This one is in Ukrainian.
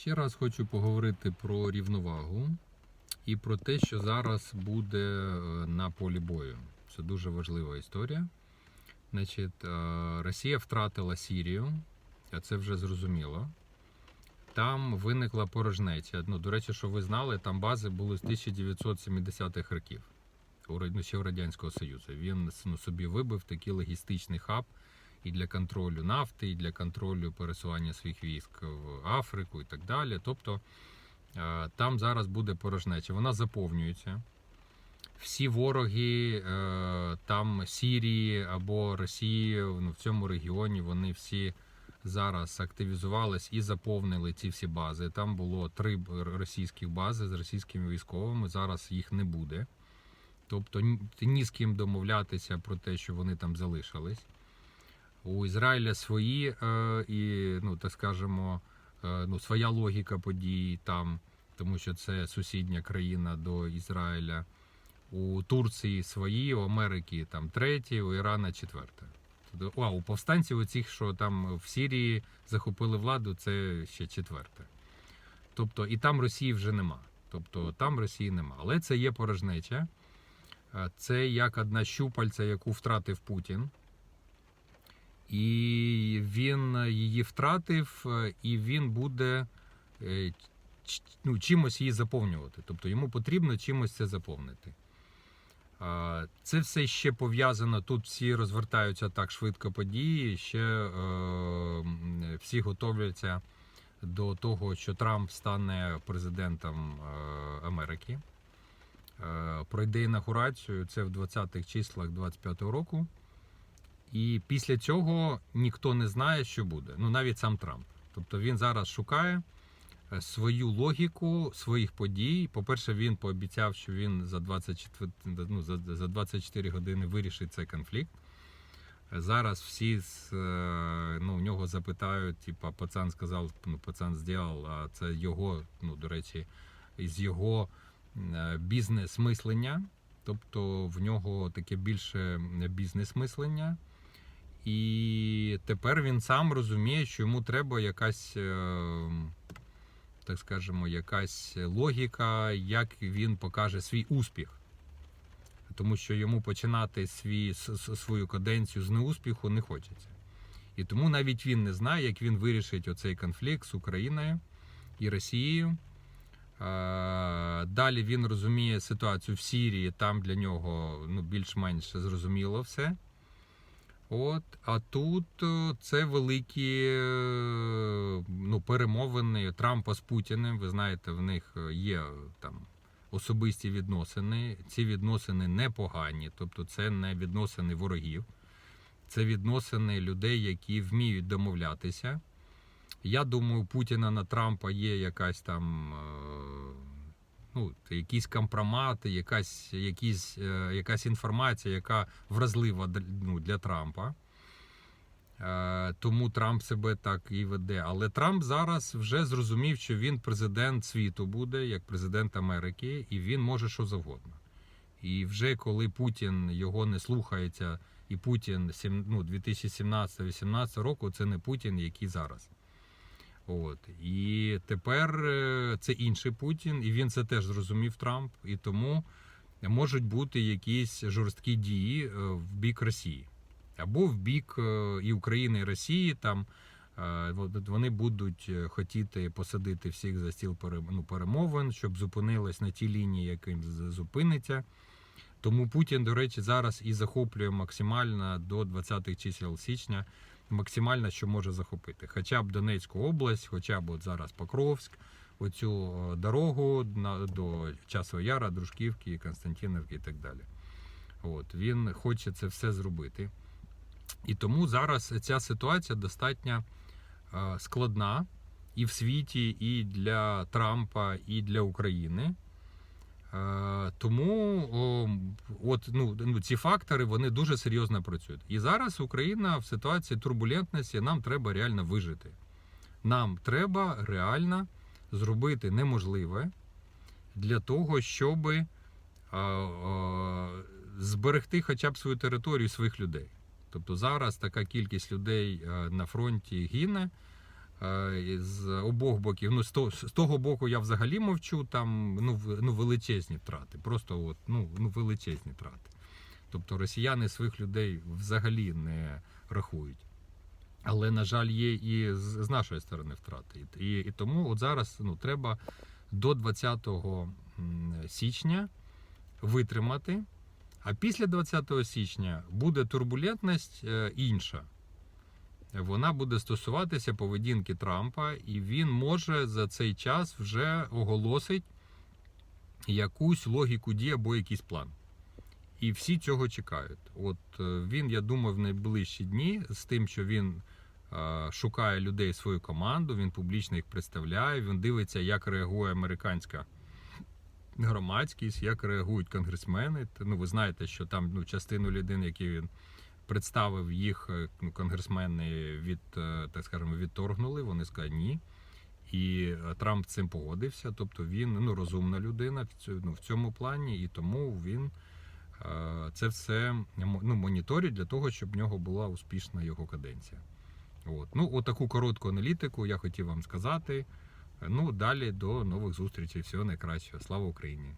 Ще раз хочу поговорити про рівновагу і про те, що зараз буде е, на полі бою. Це дуже важлива історія. Значить, е, Росія втратила Сірію, а це вже зрозуміло. Там виникла порожнеча. Ну, до речі, що ви знали, там бази були з 1970-х років, ну, ще у Радянського Союзу. Він ну, собі вибив такий логістичний хаб і для контролю нафти, і для контролю пересування своїх військ в Африку і так далі. Тобто е, там зараз буде порожнеча. Вона заповнюється. Всі вороги е, там Сірії або Росії ну, в цьому регіоні, вони всі зараз активізувались і заповнили ці всі бази. Там було три російських бази з російськими військовими. Зараз їх не буде. Тобто ні з ким домовлятися про те, що вони там залишились. У Ізраїля свої е, і, ну так скажемо, е, ну, своя логіка подій там, тому що це сусідня країна до Ізраїля. У Турції свої, у Америки там треті, у Ірана четверта. Тобто, А, у повстанців оцих, що там в Сірії захопили владу, це ще четверте. Тобто, і там Росії вже нема. Тобто там Росії нема. Але це є порожнеча. Е, Це як одна щупальця, яку втратив Путін. І він її втратив, е, і він буде е, ну, чимось її заповнювати. Тобто йому потрібно чимось це заповнити. Це все ще пов'язано. Тут всі розвертаються так швидко події. Ще е, всі готовляться до того, що Трамп стане президентом е, Америки. Е, Пройде інаугурацію, це в 20-х числах 25-го року. І після цього ніхто не знає, що буде. Ну навіть сам Трамп. Тобто він зараз шукає е, свою логіку своїх подій. По-перше, він пообіцяв, що він за 24, ну, за, за 24 години вирішить цей конфлікт. Е, Зараз всі з, е, ну, у нього запитають, типа, пацан сказав, ну, пацан зробив, а це його, ну, до речі, із його е, бізнес-мислення. Тобто в нього таке більше бізнес-мислення. І тепер він сам розуміє, що йому треба якась, е, так скажемо, якась логіка, як він покаже свій успіх. Тому що йому починати свій, свою каденцію з неуспіху не хочеться. І тому навіть він не знає, як він вирішить оцей конфлікт з Україною і Росією. Е, Далі він розуміє ситуацію в Сірії, там для нього ну, більш-менш зрозуміло все. От, а тут е, це великі е, ну, перемовини Трампа з Путіним. Ви знаєте, в них е, є там особисті відносини. Ці відносини непогані, тобто це не відносини ворогів, це відносини людей, які вміють домовлятися. Я думаю, Путіна на Трампа є якась там. Ну, якісь компромати, якась, якісь, е, якась інформація, яка вразлива ну, для Трампа. Е, Тому Трамп себе так і веде. Але Трамп зараз вже зрозумів, що він президент світу буде, як президент Америки, і він може що завгодно. І вже коли Путін його не слухається, і Путін ну, 2017-18 року це не Путін, який зараз. От. І тепер е, це інший Путін, і він це теж зрозумів Трамп. І тому можуть бути якісь жорсткі дії е, в бік Росії. Або в бік е, і України, і Росії. Там вони будуть хотіти посадити всіх за стіл ну, перемовин, щоб зупинилось на тій лінії, яким зупиниться. Тому Путін, до речі, зараз і захоплює максимально до 20-х чисел січня максимально, що може захопити. Хоча б Донецьку область, хоча б от зараз Покровськ, оцю е, дорогу до Часового Яра, Дружківки, Константинівки і так далі. От, він хоче це все зробити. І тому зараз ця ситуація достатньо е, складна і в світі, і для Трампа, і для України. Тому о, от, ну, ну, ці фактори вони дуже серйозно працюють. І зараз Україна в ситуації турбулентності нам треба реально вижити. Нам треба реально зробити неможливе для того, щоб е, е, зберегти хоча б свою територію своїх людей. Тобто зараз така кількість людей е, на фронті гине. Е, з обох боків. Ну, з того, боку я взагалі мовчу, там ну, ну, величезні втрати. Просто от, ну, ну, величезні втрати. Тобто росіяни своїх людей взагалі не рахують. Але, на жаль, є і з, з нашої сторони втрати. І, і тому от зараз ну, треба до 20 січня витримати. А після 20 січня буде турбулентність е, інша. Вона буде стосуватися поведінки Трампа, і він може за цей час вже оголосить якусь логіку дій або якийсь план. І всі цього чекають. От е, він, я думаю, в найближчі дні з тим, що він е, шукає людей свою команду, він публічно їх представляє, він дивиться, як реагує американська громадськість, як реагують конгресмени. Ну, ви знаєте, що там ну, частину людей, які він представив, їх е, ну, конгресмени від, е, так скажемо, відторгнули. Вони сказали ні. І е, Трамп цим погодився. Тобто він ну, розумна людина в цьому, ну, в цьому плані, і тому він це все ну, моніторить для того, щоб в нього була успішна його каденція. От. Ну, отаку коротку аналітику я хотів вам сказати. Ну, далі до нових зустрічей. Всього найкращого. Слава Україні!